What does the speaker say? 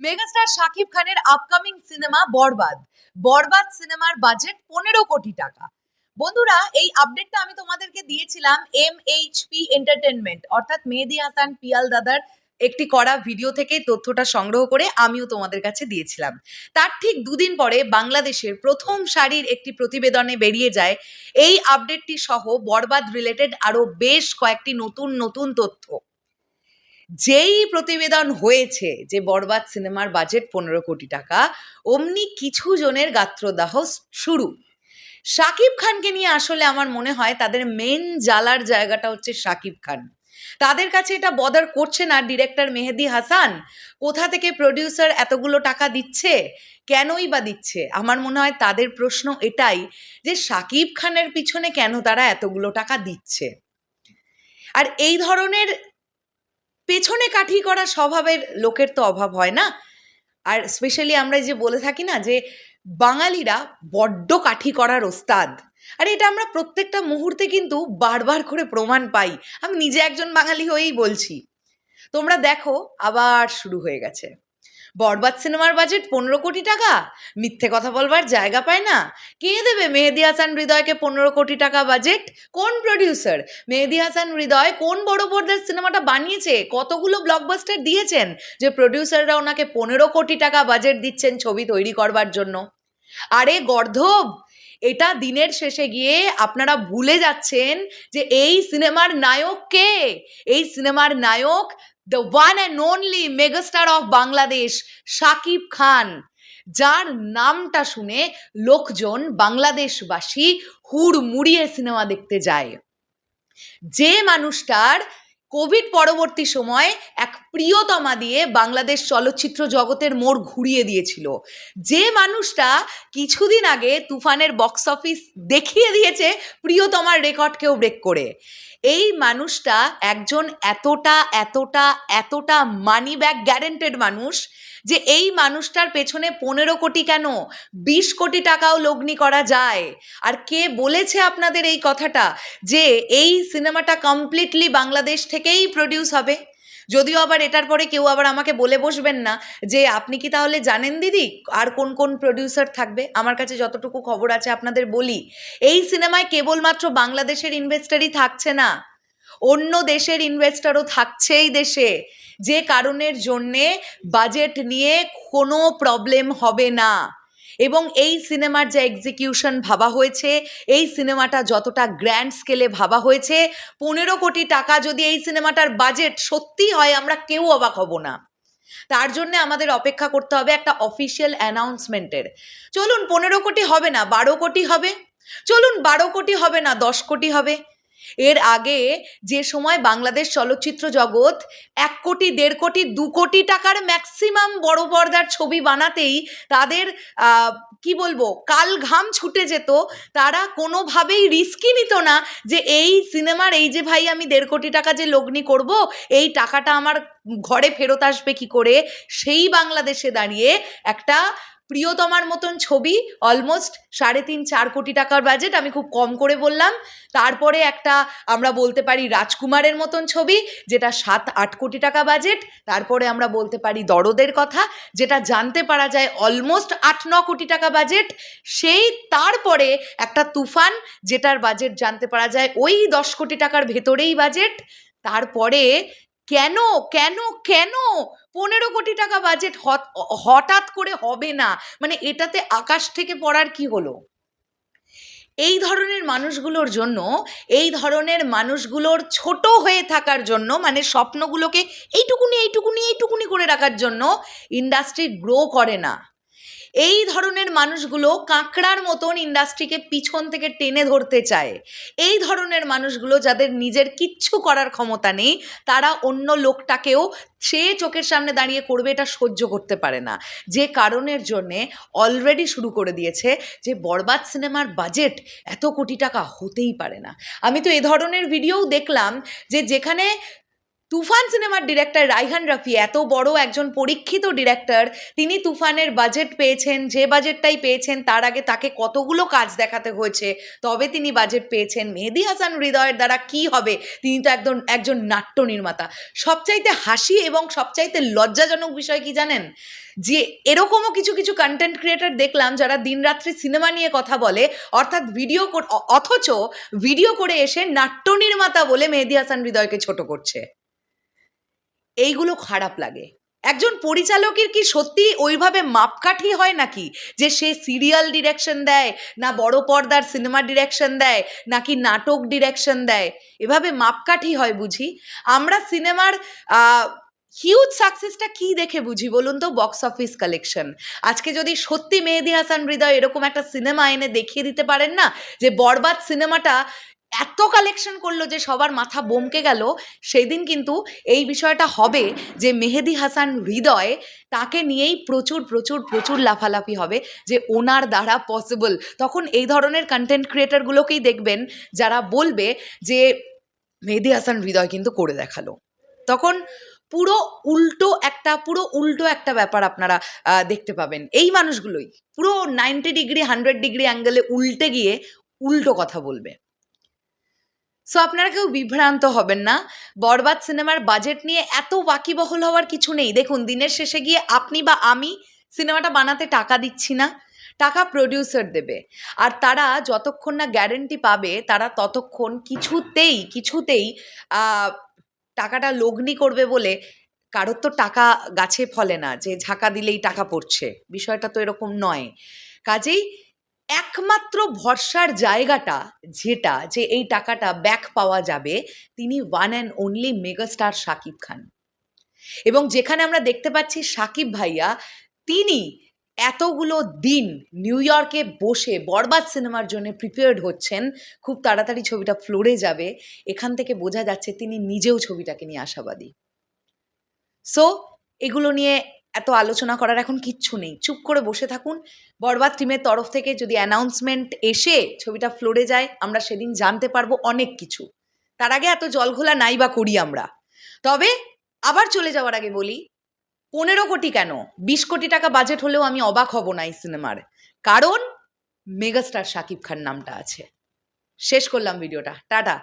Megastar Shakib খানের upcoming cinema বরবাদ। বরবাদ সিনেমার budget পনেরো কোটি টাকা। বন্ধুরা, এই আপডেটটা আমি তোমাদেরকে দিয়েছিলাম এম এইচ পি এন্টারটেনমেন্ট অর্থাৎ মেহেদি হাসান পিয়াল দাদার একটি করা ভিডিও থেকে তথ্যটা সংগ্রহ করে আমিও তোমাদের কাছে দিয়েছিলাম। তার ঠিক দুদিন পরে বাংলাদেশের প্রথম সারির একটি প্রতিবেদনে বেরিয়ে যায় এই আপডেটটি সহ বরবাদ রিলেটেড আরও বেশ কয়েকটি নতুন নতুন তথ্য। যেই প্রতিবেদন হয়েছে যে বরবাদ সিনেমার বাজেট পনেরো কোটি টাকা, অমনি কিছু জনের গাত্রদাহ শুরু। শাকিব খানকে নিয়ে আসলে আমার মনে হয় তাদের মেন জ্বালার জায়গাটা হচ্ছে শাকিব খান। তাদের কাছে এটা বদার করছে না ডিরেক্টর মেহেদি হাসান? কোথা থেকে প্রডিউসার এতগুলো টাকা দিচ্ছে? কেনই বা দিচ্ছে? আমার মনে হয় তাদের প্রশ্ন এটাই যে শাকিব খানের পিছনে কেন তারা এতগুলো টাকা দিচ্ছে? আর এই ধরনের পেছনে কাঠি করা স্বভাবের লোকের তো অভাব হয় না? আর স্পেশালি আমরা যে বলে থাকি না যে, বাঙালিরা বড্ড কাঠি করার ওস্তাদ। আর এটা আমরা প্রত্যেকটা মুহূর্তে কিন্তু বারবার করে প্রমাণ পাই। আমি নিজে একজন বাঙালি হয়েই বলছি। তোমরা দেখো, আবার শুরু হয়ে গেছে। বরবাদ সিনেমার বাজেট পনেরো কোটি টাকা? মিথ্যে কথা বলবার জায়গা পায় না। কে দেবে মেহেদি হাসান হৃদয়কে পনেরো কোটি টাকা বাজেট কোন প্রডিউসার মেহেদি হাসান হৃদয় কোন বড় পর্দার সিনেমাটা বানিয়েছে? কতগুলো ব্লকবাস্টার দিয়েছেন যে প্রডিউসাররা ওনাকে পনেরো কোটি টাকা বাজেট দিচ্ছেন ছবি তৈরি করবার জন্য? আরে গর্ধব, এটা দিনের শেষে গিয়ে আপনারা ভুলে যাচ্ছেন যে এই সিনেমার নায়ক কে? এই সিনেমার নায়ক the one and only megastar of Bangladesh Shakib Khan যার নামটা শুনে লোকজন বাংলাদেশবাসী হুড় মুড়িয়ে সিনেমা দেখতে যায়। যে মানুষটার কোভিড পরবর্তী সময় এক প্রিয়তমা দিয়ে বাংলাদেশ চলচ্চিত্র জগতের মোড় ঘুরিয়ে দিয়েছিল। যে মানুষটা কিছুদিন আগে তুফানের বক্স অফিস দেখিয়ে দিয়েছে প্রিয়তমার রেকর্ডকেও ব্রেক করে। এই মানুষটা একজন এতটা এতটা এতটা মানি ব্যাগ গ্যারেন্টেড মানুষ যে এই মানুষটার পেছনে পনেরো কোটি কেন, বিশ কোটি টাকাও লগ্নি করা যায়। আর কে বলেছে আপনাদের এই কথাটা? যে এই সিনেমাটা কমপ্লিটলি বাংলাদেশ থেকেই প্রডিউস হবে? যদিও আবার এটার পরে কেউ আবার আমাকে বলে বসবেন না যে, আপনি কি তাহলে জানেন দিদি আর কোন কোন প্রডিউসার থাকবে? আমার কাছে যতটুকু খবর আছে আপনাদের বলি। এই সিনেমায় কেবলমাত্র বাংলাদেশের ইনভেস্টারই থাকছে না। অন্য দেশের ইনভেস্টারও থাকছেই দেশে। যে কারণের জন্যে বাজেট নিয়ে কোনো প্রবলেম হবে না। এবং এই সিনেমার যে এক্সিকিউশন ভাবা হয়েছে, এই সিনেমাটা যতটা গ্র্যান্ড স্কেলে ভাবা হয়েছে, পনেরো কোটি টাকা যদি এই সিনেমাটার বাজেট সত্যি হয়, আমরা কেউ অবাক হব না। তার জন্য আমাদের অপেক্ষা করতে হবে একটা অফিসিয়াল অ্যানাউন্সমেন্টের চলুন, পনেরো কোটি হবে না, বারো কোটি হবে। চলুন, বারো কোটি হবে না, দশ কোটি হবে। এর আগে যে সময় বাংলাদেশ চলচ্চিত্র জগৎ এক কোটি, দেড় কোটি, দু কোটি টাকার ম্যাক্সিমাম বড় পর্দার ছবি বানাতেই তাদের কি বলব, কাল ঘাম ছুটে যেত, তারা কোনোভাবেই রিস্কই নিত না যে এই সিনেমার এই যে ভাই আমি দেড় কোটি টাকা যে লগ্নি করব, এই টাকাটা আমার ঘরে ফেরত আসবে কি করে? সেই বাংলাদেশে দাঁড়িয়ে একটা প্রিয়তমার মতন ছবি অলমোস্ট সাড়ে তিন, চার কোটি টাকার বাজেট আমি খুব কম করে বললাম। তারপরে একটা আমরা বলতে পারি রাজকুমারের মতন ছবি, যেটা সাত, আট কোটি টাকা বাজেট তারপরে আমরা বলতে পারি দরদের কথা, যেটা জানতে পারা যায় অলমোস্ট আট, ন কোটি টাকা বাজেট সেই তারপরে একটা তুফান, যেটার বাজেট জানতে পারা যায় ওই দশ কোটি টাকার ভেতরেই বাজেট তারপরে কেন? কেন? কেন? পনেরো কোটি টাকা বাজেট হঠাৎ করে হবে না। মানে এটাতে আকাশ থেকে পড়ার কি হলো? এই ধরনের মানুষগুলোর জন্য, এই ধরনের মানুষগুলোর ছোট হয়ে থাকার জন্য মানে স্বপ্নগুলোকে এইটুকুনি এইটুকুনি এইটুকুনি করে রাখার জন্য ইন্ডাস্ট্রি গ্রো করে না। এই ধরনের মানুষগুলো কাঁকড়ার মতন ইন্ডাস্ট্রিকে পিছন থেকে টেনে ধরতে চায়। এই ধরনের মানুষগুলো যাদের নিজের কিচ্ছু করার ক্ষমতা নেই, তারা অন্য লোকটাকেও সে চোখের সামনে দাঁড়িয়ে করবে এটা সহ্য করতে পারে না। যে কারণের জন্যে অলরেডি শুরু করে দিয়েছে যে বরবাদ সিনেমার বাজেট এত কোটি টাকা হতেই পারে না। আমি তো এ ধরনের ভিডিওও দেখলাম যে যেখানে তুফান সিনেমার ডিরেক্টর রাইহান রাফি, এত বড় একজন পরীক্ষিত ডিরেক্টর, তিনি তুফানের বাজেট পেয়েছেন, যে বাজেটটাই পেয়েছেন, তার আগে তাকে কতগুলো কাজ দেখাতে হয়েছে, তবে তিনি বাজেট পেয়েছেন। মেহেদি হাসান হৃদয়ের দ্বারা কি হবে? তিনি তো একজন একজন নাট্য নির্মাতা। সবচাইতে হাসি এবং সবচাইতে লজ্জাজনক বিষয় কি জানেন? যে এরকমও কিছু কিছু কন্টেন্ট ক্রিয়েটর দেখলাম যারা দিনরাত্রি সিনেমা নিয়ে কথা বলে, অর্থাৎ ভিডিও অথচ ভিডিও করে এসে নাট্য নির্মাতা বলে মেহেদি হাসান হৃদয়কে ছোট করছে। এইগুলো খারাপ লাগে। একজন পরিচালকের কি সত্যি ওইভাবে মাপকাঠি হয় নাকি? যে সে সিরিয়াল ডিরেকশন দেয়, না বড় পর্দার সিনেমা ডিরেকশন দেয়, নাকি নাটক ডিরেকশন দেয়? এভাবে মাপকাঠি হয় বুঝি? আমরা সিনেমার হিউজ সাকসেসটা কি দেখে বুঝি বলুন তো? বক্স অফিস কালেকশন আজকে যদি সত্যি মেহেদি হাসান হৃদয় এরকম একটা সিনেমা এনে দেখিয়ে দিতে পারেন না? যে বরবাদ সিনেমাটা এত কালেকশন করল যে সবার মাথা বমকে গেল। সেই দিন কিন্তু এই বিষয়টা হবে যে মেহেদি হাসান হৃদয় তাকে নিয়েই প্রচুর প্রচুর প্রচুর লাফালাফি হবে যে ওনার দ্বারা পসিবল তখন এই ধরনের কন্টেন্ট ক্রিয়েটারগুলোকেই দেখবেন যারা বলবে যে মেহেদি হাসান হৃদয় কিন্তু করে দেখাল। তখন পুরো উল্টো একটা, পুরো উল্টো একটা ব্যাপার আপনারা দেখতে পাবেন। এই মানুষগুলোই পুরো নাইনটি ডিগ্রি হান্ড্রেড ডিগ্রি অ্যাঙ্গেলে উল্টে গিয়ে উল্টো কথা বলবে। সো আপনারা কেউ বিভ্রান্ত হবেন না। বরবাদ সিনেমার বাজেট নিয়ে এত ওয়াকিবহল হওয়ার কিছু নেই। দেখুন, দিনের শেষে গিয়ে আপনি বা আমি সিনেমাটা বানাতে টাকা দিচ্ছি না, টাকা প্রডিউসার দেবে। আর তারা যতক্ষণ না গ্যারেন্টি পাবে, তারা ততক্ষণ কিছুতেই কিছুতেই টাকাটা লগ্নি করবে বলে কারোর তো টাকা গাছে ফলে না, যে ঝাঁকা দিলেই টাকা পড়ছে। বিষয়টা তো এরকম নয়। কাজেই একমাত্র ভরসার জায়গাটা যেটা যে এই টাকাটা ব্যাক পাওয়া যাবে, তিনি one and only megastar Shakib Khan. এবং যেখানে আমরা দেখতে পাচ্ছি শাকিব ভাইয়া, তিনি এতগুলো দিন নিউ ইয়র্কে বসে বরবাদ সিনেমার জন্য প্রিপেয়ার্ড হচ্ছেন, খুব তাড়াতাড়ি ছবিটা ফ্লোরে যাবে। এখান থেকে বোঝা যাচ্ছে তিনি নিজেও ছবিটাকে নিয়ে আশাবাদী। সো এগুলো নিয়ে এত আলোচনা করার এখন কিচ্ছু নেই। চুপ করে বসে থাকুন। বরবাদ টিমের তরফ থেকে যদি অ্যানাউন্সমেন্ট এসে ছবিটা ফ্লোরে যায়, আমরা সেদিন জানতে পারব অনেক কিছু। তার আগে এত জলঘোলা নাই বা করি আমরা। তবে আবার চলে যাওয়ার আগে বলি, পনেরো কোটি কেন? বিশ কোটি টাকা বাজেট হলেও আমি অবাক হব না এই সিনেমার কারণ মেগাস্টার শাকিব খান নামটা আছে। শেষ করলাম ভিডিওটা টাটা।